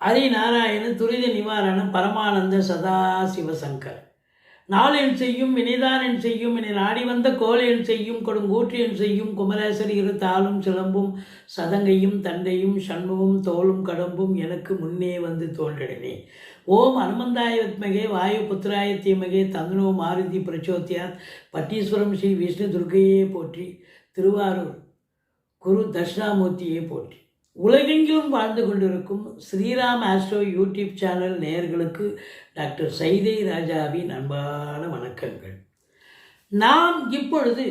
ஹரிநாராயணன் துரித நிவாரணம் பரமானந்த சதா சிவசங்கர். நாளென் செய்யும் வினைதானன் செய்யும் என நாடி வந்த கோலையன் செய்யும் கொடுங்கூற்றியன் செய்யும் குமரேசர் இரு தாளும் சிலம்பும் சதங்கையும் தண்டையும் சண்முகம் தோளும் கடம்பும் எனக்கு முன்னே வந்து தோன்றினே ஓம் அனுமந்தாய வித்மகே வாயு புத்திராய தீமகே தந்தனோ மாருதி பிரச்சோத்தியாத் பட்டீஸ்வரம் ஸ்ரீ விஷ்ணு துர்கையே போற்றி திருவாரூர் குரு தட்சிணாமூர்த்தியே போற்றி. உலகெங்கிலும் வாழ்ந்து கொண்டிருக்கும் ஸ்ரீராம் ஆஸ்ட்ரோ யூடியூப் சேனல் நேயர்களுக்கு டாக்டர் சைதை ராஜாவின் அன்பான வணக்கங்கள். நாம் இப்பொழுது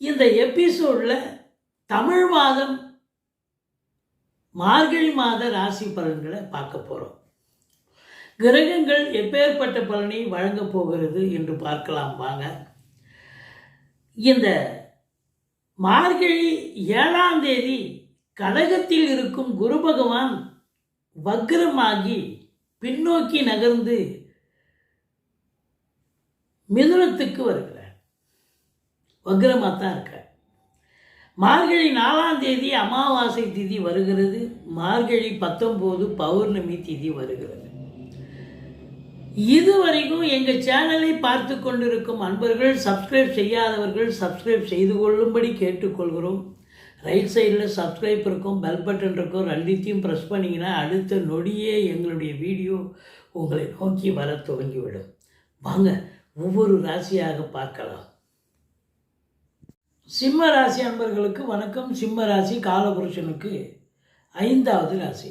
இந்த எபிசோடில் தமிழ் மாதம் மார்கழி மாத ராசி பலன்களை பார்க்க போகிறோம் கிரகங்கள் எப்பேற்பட்ட பலனை வழங்கப் போகிறது என்று பார்க்கலாம் வாங்க. இந்த மார்கழி ஏழாம் தேதி கடகத்தில் இருக்கும் குரு பகவான் வக்ரமாகி பின்னோக்கி நகர்ந்து மிதுனத்துக்கு வருகிறார். வக்ரமாக தான் இருக்கார். மார்கழி நாலாம் தேதி அமாவாசை திதி வருகிறது. மார்கழி பத்தொம்போது பௌர்ணமி திதி வருகிறது. இதுவரைக்கும் எங்கள் சேனலை பார்த்து கொண்டிருக்கும் அன்பர்கள் சப்ஸ்கிரைப் செய்யாதவர்கள் சப்ஸ்கிரைப் செய்து கொள்ளும்படி கேட்டுக்கொள்கிறோம். ரைட் சைடில் சப்ஸ்கிரைப் இருக்கும் பெல் பட்டன் இருக்கும் ரெண்டுத்தையும் ப்ரெஸ் பண்ணிங்கன்னா அடுத்த நொடியே எங்களுடைய வீடியோ உங்களை நோக்கி வர துவங்கிவிடும். வாங்க ஒவ்வொரு ராசியாக பார்க்கலாம். சிம்ம ராசி அன்பர்களுக்கு வணக்கம். சிம்ம ராசி காலபுருஷனுக்கு ஐந்தாவது ராசி.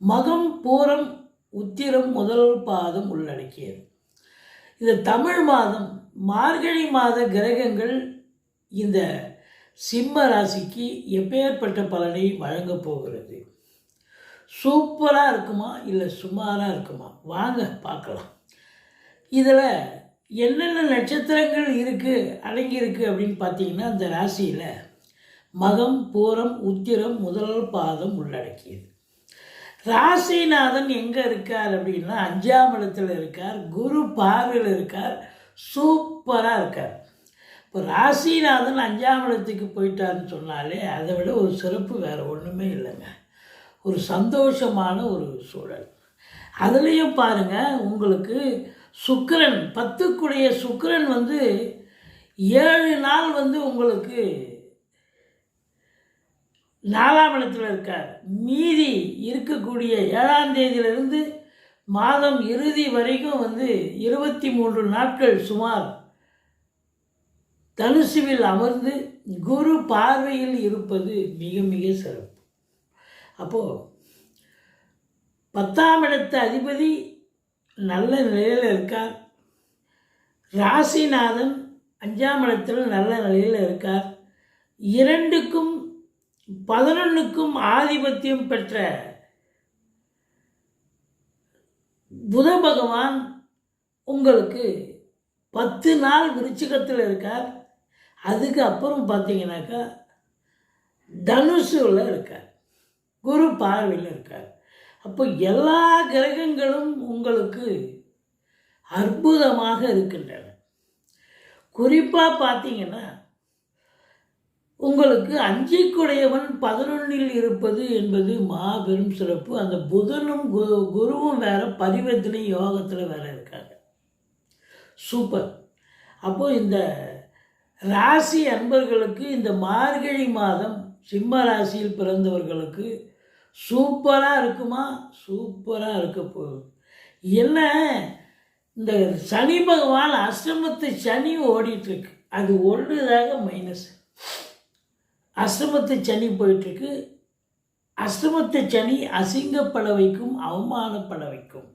மகம் பூரம் உத்திரம் முதல் பாதம் உள்ளடக்கியது. இந்த தமிழ் மாதம் மார்கழி மாத கிரகங்கள் இந்த சிம்ம ராசிக்கு எப்பேற்பட்ட பலனை வழங்கப் போகிறது? சூப்பராக இருக்குமா? இல்லை சுமாராக இருக்குமா? வாங்க பார்க்கலாம். இதில் என்னென்ன நட்சத்திரங்கள் இருக்குது அடங்கியிருக்கு அப்படின்னு பார்த்தீங்கன்னா அந்த ராசியில் மகம் பூரம் உத்திரம் முதல் பாதம் உள்ளடக்கியது. ராசிநாதன் எங்கே இருக்கார் அப்படின்னா அஞ்சாம் இடத்தில் இருக்கார் குரு பார்வையில் இருக்கார் சூப்பராக இருக்கார். இப்போ ராசிநாதன் அஞ்சாம் இடத்துக்கு போயிட்டாருன்னு சொன்னாலே அதை விட ஒரு சிறப்பு வேறு ஒன்றுமே இல்லைங்க. ஒரு சந்தோஷமான ஒரு சூழல். அதுலேயும் பாருங்கள் உங்களுக்கு சுக்கிரன் பத்துக்குடைய சுக்கரன் வந்து ஏழு நாள் வந்து உங்களுக்கு நாலாம் இடத்துல இருக்கார். மீதி இருக்கக்கூடிய ஏழாம் தேதியிலிருந்து மாதம் இறுதி வரைக்கும் வந்து இருபத்தி மூன்று நாட்கள் சுமார் தனுசுவில் அமர்ந்து குரு பார்வையில் இருப்பது மிக மிக சிறப்பு. அப்போது பத்தாம் இடத்து அதிபதி நல்ல நிலையில் இருக்கார். ராசிநாதன் அஞ்சாம் இடத்தில் நல்ல நிலையில் இருக்கார். இரண்டுக்கும் பதினொன்றுக்கும் ஆதிபத்தியம் பெற்ற புத பகவான் உங்களுக்கு பத்து நாள் விருச்சிகத்தில் இருக்கார். அதுக்கு அப்புறம் பார்த்தீங்கன்னாக்கா தனுஷுவில் இருக்கார். குரு பார்வையில் இருக்கார். அப்போ எல்லா கிரகங்களும் உங்களுக்கு அற்புதமாக இருக்கின்றன. குறிப்பாக பார்த்தீங்கன்னா உங்களுக்கு அஞ்சிக்குடையவன் பதினொன்றில் இருப்பது என்பது மாபெரும் சிறப்பு. அந்த புதனும் கு குருவும் வேறு பரிவர்த்தனை யோகத்தில் வேறு இருக்காங்க. சூப்பர். அப்போது இந்த ராசி அன்பர்களுக்கு இந்த மார்கழி மாதம் சிம்ம ராசியில் பிறந்தவர்களுக்கு சூப்பராக இருக்குமா? சூப்பராக இருக்க போகுது. என்ன? இந்த சனி பகவான் அஷ்டமத்து சனி ஓடிட்டுருக்கு. அது ஒன்றுதாக மைனஸ் அஷ்டமத்து சனி போயிட்டுருக்கு. அஷ்டமத்து சனி அசிங்கப்பட வைக்கும் அவமானப்பட வைக்கும்.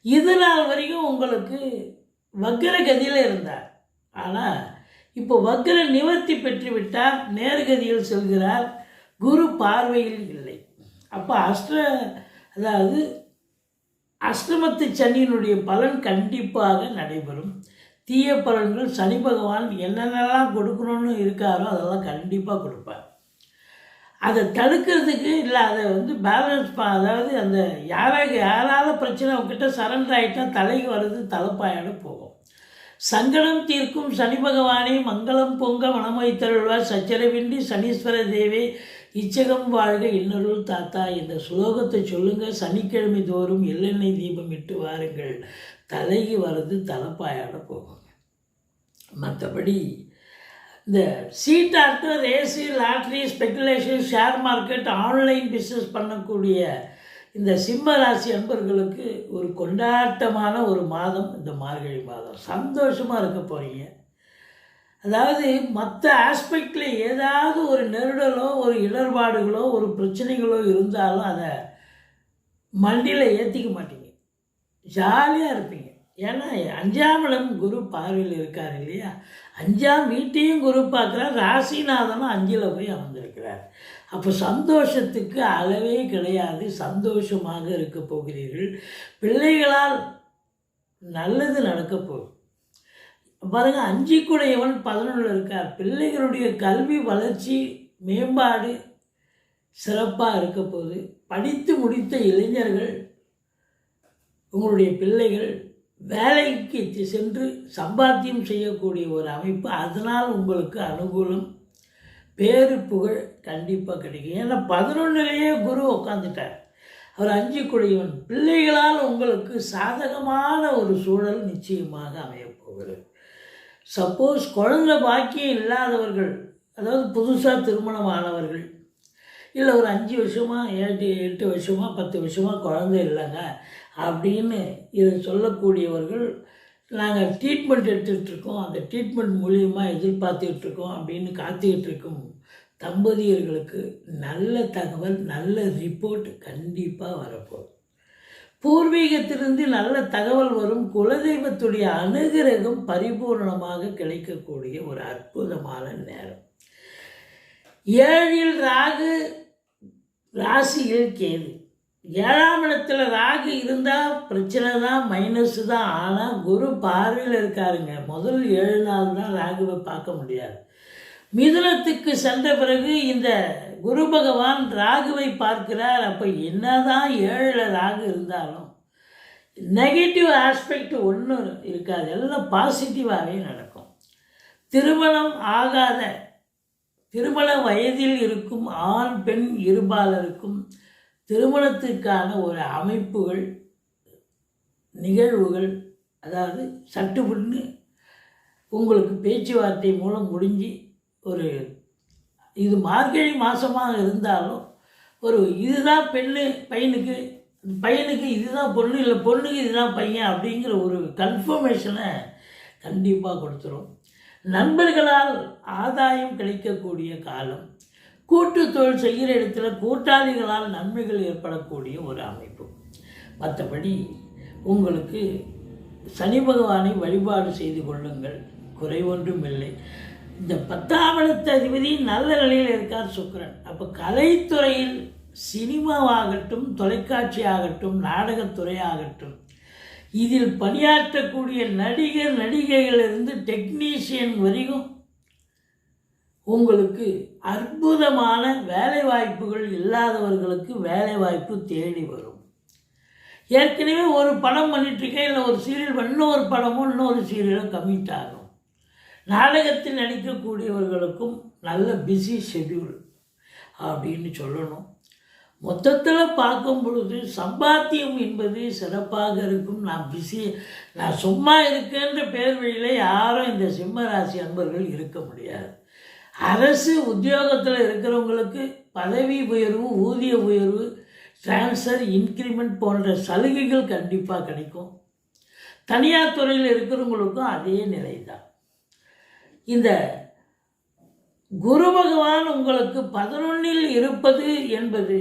இது நாள் வரைக்கும் உங்களுக்கு வக்கர கதியில் இருந்தார். ஆனால் இப்போ வக்கர நிவர்த்தி பெற்றுவிட்டார் நேர்கதியில் செல்கிறார் குரு பார்வையில் இல்லை. அப்போ அஷ்ட அதாவது அஷ்டமத்து சனியினுடைய பலன் கண்டிப்பாக நடைபெறும். தீய பலன்கள் சனி பகவான் என்னென்னலாம் கொடுக்கணும்னு இருக்காரோ அதெல்லாம் கண்டிப்பாக கொடுப்பார். அதை தடுக்கிறதுக்கு இல்லை அதை வந்து பேலன்ஸ் பா அதாவது அந்த யாராக யாரால பிரச்சனை அவங்ககிட்ட சரண்டர் ஆகிட்டா தலைக்கு வர்றது தலைப்பாயோட போகும். சங்கடம் தீர்க்கும் சனி பகவானே மங்களம் பொங்க மனமைத்தருள்வார் சச்சரவின்றி சனீஸ்வர தேவே இச்சகம் வாழ்க இன்னொருள் தாத்தா இந்த சுலோகத்தை சொல்லுங்க. சனிக்கிழமை தோறும் எள்ளெண்ணெய் தீபம் இட்டு வாருங்கள். தலைக்கு வர்றது தலைப்பாயாட போகும் மற்றபடி இந்த சீட்டாட்டு race lottery speculation share market online business பண்ணக்கூடிய இந்த சிம்ம ராசி அன்பர்களுக்கு ஒரு கொண்டாட்டமான ஒரு மாதம் இந்த மார்கழி மாதம். சந்தோஷமாக இருக்க போகிறீங்க அதாவது மற்ற ஆஸ்பெக்டில் ஏதாவது ஒரு நெருடலோ ஒரு இடர்பாடுகளோ ஒரு பிரச்சனைகளோ இருந்தாலும் அதை மண்டியில் ஏற்றிக்க மாட்டீங்க. ஜாலியாக இருப்பீங்க. ஏன்னா அஞ்சாமலம் குரு பார்வையில் இருக்கார் இல்லையா? அஞ்சாம் வீட்டையும் குரு பார்க்குறார் ராசிநாதனும் அஞ்சில் போய் அமர்ந்திருக்கிறார். அப்போ சந்தோஷத்துக்கு அளவே கிடையாது சந்தோஷமாக இருக்க போகிறீர்கள். பிள்ளைகளால் நல்லது நடக்கப் போகும் பாருங்க அஞ்சு குடையவன் பதினொன்றில் இருக்கார். பிள்ளைகளுடைய கல்வி வளர்ச்சி மேம்பாடு சிறப்பாக இருக்க போகுது. படித்து முடித்த இளைஞர்கள் உங்களுடைய பிள்ளைகள் வேலைக்கு சென்று சம்பாத்தியம் செய்யக்கூடிய ஒரு அமைப்பு அதனால் உங்களுக்கு அனுகூலம். பேரு புகழ் கண்டிப்பாக கிடைக்கும். ஏன்னா பதினொன்றுலேயே குரு உட்காந்துட்டார் அவர் அஞ்சு குடியவன். பிள்ளைகளால் உங்களுக்கு சாதகமான ஒரு சூழல் நிச்சயமாக அமையப் போகிறது சப்போஸ் குழந்தை பாக்கியம் இல்லாதவர்கள் அதாவது புதுசாக திருமணம் ஆனவர்கள் இல்லை ஒரு அஞ்சு வருஷமாக ஏழு எட்டு வருஷமாக பத்து வருஷமாக குழந்தை இல்லைங்க. அப்படின்னு இதை சொல்லக்கூடியவர்கள் நாங்கள் ட்ரீட்மெண்ட் எடுத்துகிட்டு இருக்கோம். அந்த ட்ரீட்மெண்ட் மூலியமாக எதிர்பார்த்துக்கிட்டு இருக்கோம் அப்படின்னு காத்துக்கிட்டுருக்கும் தம்பதியர்களுக்கு நல்ல தகவல் நல்ல ரிப்போர்ட் கண்டிப்பாக வரப்போகுது. பூர்வீகத்திலிருந்து நல்ல தகவல் வரும் குலதெய்வத்துடைய அனுகிரகம் பரிபூர்ணமாக கிடைக்கக்கூடிய ஒரு அற்புதமான நேரம். ஏழில் ராகு ராசியில் கேது ஏழாம் இடத்துல ராகு இருந்தால் பிரச்சனை தான் மைனஸு தான். ஆனால் குரு பார்வையில் இருக்காருங்க. முதல் ஏழு நாள் தான் ராகுவை பார்க்க முடியாது. மிதுனத்துக்கு சென்ற பிறகு இந்த குரு பகவான் ராகுவை பார்க்கிறார். அப்போ என்னதான் ஏழில் ராகு இருந்தாலும் நெகட்டிவ் ஆஸ்பெக்ட் ஒன்றும் இருக்காது. எல்லாம் பாசிட்டிவாகவே நடக்கும். திருமணம் ஆகாத திருமண வயதில் இருக்கும் ஆண் பெண் இருபாலருக்கும் திருமணத்திற்கான ஒரு அமைப்புகள் நிகழ்வுகள் அதாவது சட்டுப்புன்னு உங்களுக்கு பேச்சுவார்த்தை மூலம் முடிஞ்சு ஒரு இது மார்கழி மாதமாக இருந்தாலும் ஒரு இதுதான் பெண்ணு பையனுக்கு பையனுக்கு இதுதான் பொண்ணு இல்லை பொண்ணுக்கு இதுதான் பையன் அப்படிங்கிற ஒரு கன்ஃபர்மேஷனை கண்டிப்பாக கொடுத்துரும். நண்பர்களால் ஆதாயம் கிடைக்கக்கூடிய காலம். கூட்டு தொழில் செய்கிற இடத்துல கூட்டாளிகளால் நன்மைகள் ஏற்படக்கூடிய ஒரு அமைப்பு. மற்றபடி உங்களுக்கு சனி பகவானை வழிபாடு செய்து கொள்ளுங்கள். குறை ஒன்றும் இல்லை. இந்த பத்தாம் அதிபதி நல்ல நிலையில் இருக்கார் சுக்கரன். அப்போ கலைத்துறையில் சினிமாவாகட்டும் தொலைக்காட்சி ஆகட்டும் நாடகத்துறை ஆகட்டும் இதில் பணியாற்றக்கூடிய நடிகர் நடிகைகளிலிருந்து டெக்னீஷியன் வரைக்கும் உங்களுக்கு அற்புதமான வேலை வாய்ப்புகள் இல்லாதவர்களுக்கு வேலை வாய்ப்பு தேடி வரும். ஏற்கனவே ஒரு படம் பண்ணிட்டுருக்கேன் இல்லை ஒரு சீரியல் இன்னொரு படமும் இன்னொரு சீரியலும் கமிட் ஆகும். நாடகத்தில் நடிக்கக்கூடியவர்களுக்கும் நல்ல பிஸி ஷெட்யூல் அப்படின்னு சொல்லணும். மொத்தத்தில் பார்க்கும் பொழுது சம்பாத்தியம் என்பது சிறப்பாக இருக்கும். நான் பிஸி நான் சும்மா இருக்கேன்ற பேர் வழியில் யாரும் இந்த சிம்ம ராசி அன்பர்கள் இருக்க முடியாது. அரசு உத்தியோகத்தில் இருக்கிறவங்களுக்கு பதவி உயர்வு ஊதிய உயர்வு ட்ரான்ஸ்ஃபர் இன்க்ரிமெண்ட் போன்ற சலுகைகள் கண்டிப்பாக கிடைக்கும். தனியார் துறையில் இருக்கிறவங்களுக்கும் அதே நிலை தான் இந்த குரு பகவான் உங்களுக்கு பதினொன்னில் இருப்பது என்பது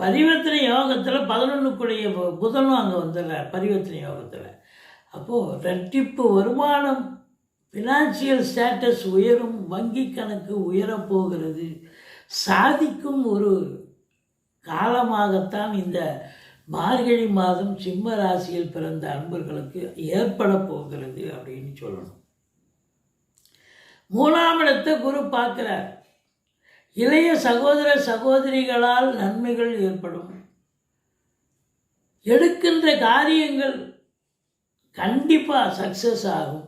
பரிவர்த்தனை யோகத்தில் பதினொன்றுக்குடைய புதனும் அங்கே வந்துடல பரிவர்த்தனை யோகத்தில். அப்போது ரெட்டிப்பு வருமானம் ஃபினான்சியல் ஸ்டேட்டஸ் உயரும் வங்கி கணக்கு உயரப்போகிறது சாதிக்கும் ஒரு காலமாகத்தான் இந்த மார்கழி மாதம் சிம்ம ராசியில் பிறந்த அன்பர்களுக்கு ஏற்பட போகிறது அப்படின்னு சொல்லணும். மூணாம் இடத்தை குரு பார்க்குறார். இளைய சகோதர சகோதரிகளால் நன்மைகள் ஏற்படும். எடுக்கின்ற காரியங்கள் கண்டிப்பாக சக்ஸஸ் ஆகும்.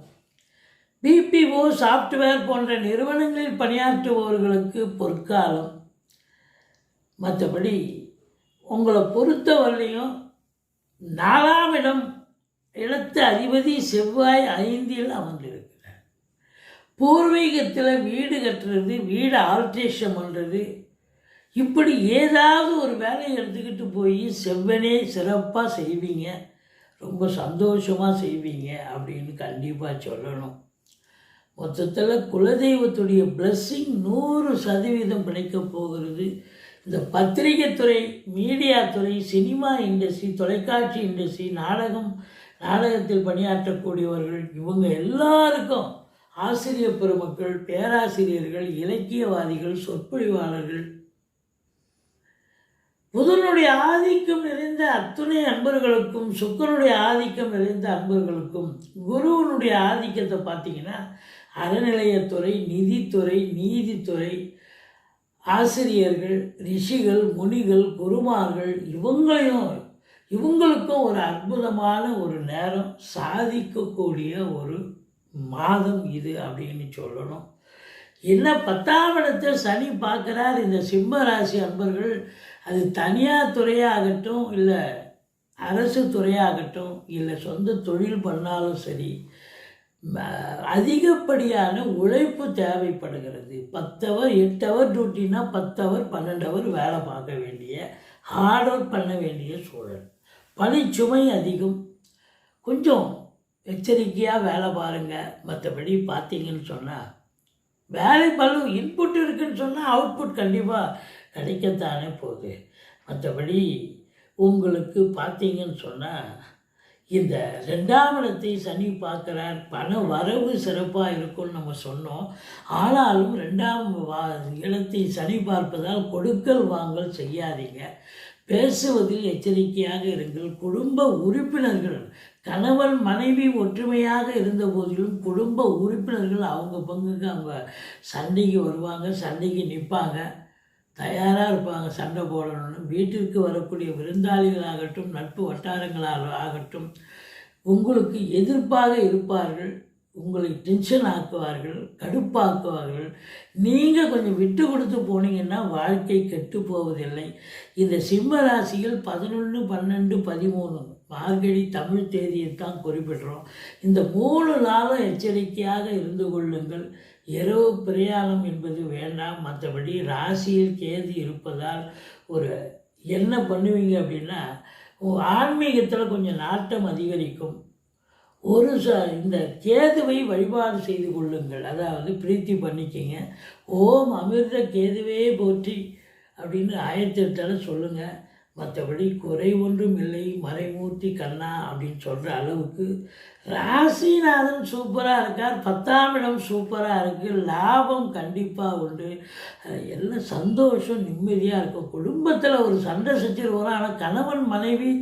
பிபிஓ சாஃப்ட்வேர் போன்ற நிறுவனங்களில் பணியாற்றுபவர்களுக்கு பொற்காலம். மற்றபடி உங்களை பொறுத்தவரையிலையும் நாலாம் இடம் இடத்து அதிபதி செவ்வாய் ஐந்தில் அமர்ந்திருக்கிறார். பூர்வீகத்தில் வீடு கட்டுறது வீடு ஆல்ட்ரேஷன் பண்ணுறது இப்படி ஏதாவது ஒரு வேலையை எடுத்துக்கிட்டு போய் செவ்வனே சிறப்பாக செய்வீங்க. ரொம்ப சந்தோஷமாக செய்வீங்க அப்படின்னு கண்டிப்பாக சொல்லணும். மொத்தத்தில் குலதெய்வத்துடைய பிளஸ்ஸிங் நூறு சதவீதம் கிடைக்கப் போகிறது. இந்த பத்திரிகை துறை மீடியா துறை சினிமா இண்டஸ்ட்ரி தொலைக்காட்சி இண்டஸ்ட்ரி நாடகம் நாடகத்தில் பணியாற்றக்கூடியவர்கள் இவங்க எல்லாருக்கும் ஆசிரியர் பெருமக்கள் பேராசிரியர்கள் இலக்கியவாதிகள் சொற்பொழிவாளர்கள். புதனுடைய ஆதிக்கம் நிறைந்த அத்துணை அன்பர்களுக்கும் சுக்கரனுடைய ஆதிக்கம் நிறைந்த அன்பர்களுக்கும் குருவனுடைய ஆதிக்கத்தை பார்த்தீங்கன்னா அறநிலையத்துறை நிதித்துறை நீதித்துறை ஆசிரியர்கள் ரிஷிகள் முனிகள் குருமார்கள் இவங்களையும் இவங்களுக்கும் ஒரு அற்புதமான ஒரு நேரம் சாதிக்கக்கூடிய ஒரு மாதம் இது அப்படின்னு சொல்லணும். என்ன பத்தாம் இடத்தை சனி பார்க்குறார் இந்த சிம்ம ராசி அன்பர்கள் அது தனியார் துறையாகட்டும் இல்லை அரசு துறையாகட்டும் இல்லை சொந்த தொழில் பண்ணாலும் சரி அதிகப்படியான உழைப்பு தேவைப்படுகிறது. பத்து ஹவர் எட்டு ஹவர் டியூட்டினா பத்து ஹவர் பன்னெண்டு ஹவர் வேலை பார்க்க வேண்டிய ஹார்ட் ஒர்க் பண்ண வேண்டிய சூழல். பணிச்சுமை அதிகம். கொஞ்சம் எச்சரிக்கையாக வேலை பாருங்கள் மற்றபடி பார்த்தீங்கன்னு சொன்னால் வேலை பலு இன்புட் இருக்குன்னு சொன்னால் அவுட்புட் கண்டிப்பாக கிடைக்கத்தானே போகுது. மற்றபடி உங்களுக்கு பார்த்தீங்கன்னு சொன்னால் இந்த ரெண்டாம் இடத்தை சனி பார்க்குறார். பண வரவு சிறப்பாக இருக்கும்னு நம்ம சொன்னோம். ஆனாலும் ரெண்டாம் வா இடத்தை சனி பார்ப்பதால் கொடுக்கல் வாங்கல் செய்யாதீங்க. பேசுவதில் எச்சரிக்கையாக இருங்கள். குடும்ப உறுப்பினர்கள் கணவன் மனைவி ஒற்றுமையாக இருந்த போதிலும் குடும்ப உறுப்பினர்கள் அவங்க பங்குக்கு அவங்க சண்டைக்கு வருவாங்க சண்டைக்கு நிற்பாங்க தயாராக இருப்பாங்க சண்டை போடணும்னு. வீட்டிற்கு வரக்கூடிய விருந்தாளிகளாகட்டும் நட்பு வட்டாரங்களாக ஆகட்டும் உங்களுக்கு எதிர்ப்பாக இருப்பார்கள். உங்களை டென்ஷன் ஆக்குவார்கள் கடுப்பாக்குவார்கள். நீங்கள் கொஞ்சம் விட்டு கொடுத்து போனீங்கன்னா வாழ்க்கை கெட்டு போவதில்லை. இந்த சிம்ம ராசியில் பதினொன்று பன்னெண்டு பதிமூணு மார்கழி தமிழ் தேதியை தான் குறிப்பிடுறோம். இந்த மூணு நாளும் எச்சரிக்கையாக இருந்து கொள்ளுங்கள். இரவு பிரயாணம் என்பது வேண்டாம். மற்றபடி ராசியில் கேது இருப்பதால் ஒரு என்ன பண்ணுவீங்க அப்படின்னா ஆன்மீகத்தில் கொஞ்சம் நாட்டம் அதிகரிக்கும். ஒரு ச இந்த கேதுவை வழிபாடு செய்து கொள்ளுங்கள். அதாவது பிரீத்தி பண்ணிக்கிங்க. ஓம் அமிர்த கேதுவே போற்றி அப்படின்னு ஆயிரத்தி சொல்லுங்கள் மற்றபடி குறை ஒன்றும் இல்லை. மறைமூர்த்தி கண்ணா அப்படின்னு சொல்கிற அளவுக்கு. ராசிநாதன் சூப்பராக இருக்கார். பத்தாம் இடம் சூப்பராக இருக்குது லாபம் கண்டிப்பாக உண்டு. எல்லாம் சந்தோஷம் நிம்மதியாக இருக்கும். குடும்பத்தில் ஒரு சண்டை செஞ்சிருவோம் ஆனால் கணவன் மனைவி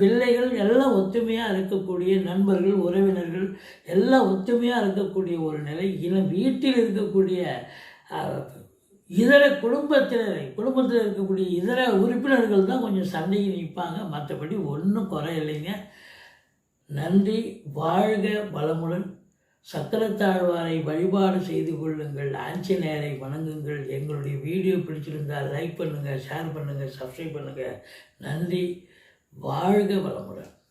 பிள்ளைகள் எல்லாம் ஒத்துமையாக இருக்கக்கூடிய நண்பர்கள் உறவினர்கள் எல்லாம் ஒத்துமையாக இருக்கக்கூடிய ஒரு நிலை. இன வீட்டில் இருக்கக்கூடிய இதர குடும்பத்தினரை குடும்பத்தில் இருக்கக்கூடிய இதர உறுப்பினர்கள் தான் கொஞ்சம் சண்டைக்கு நிற்பாங்க. மற்றபடி ஒன்றும் குறை இல்லைங்க. நன்றி. வாழ்க வளமுடன். சக்கரத்தாழ்வாரை வழிபாடு செய்து கொள்ளுங்கள். ஆஞ்சநேயரை வணங்குங்கள். எங்களுடைய வீடியோ பிடிச்சிருந்தால் லைக் பண்ணுங்கள் ஷேர் பண்ணுங்கள் சப்ஸ்கிரைப் பண்ணுங்கள் நன்றி. வாழ்க வளமுடன்.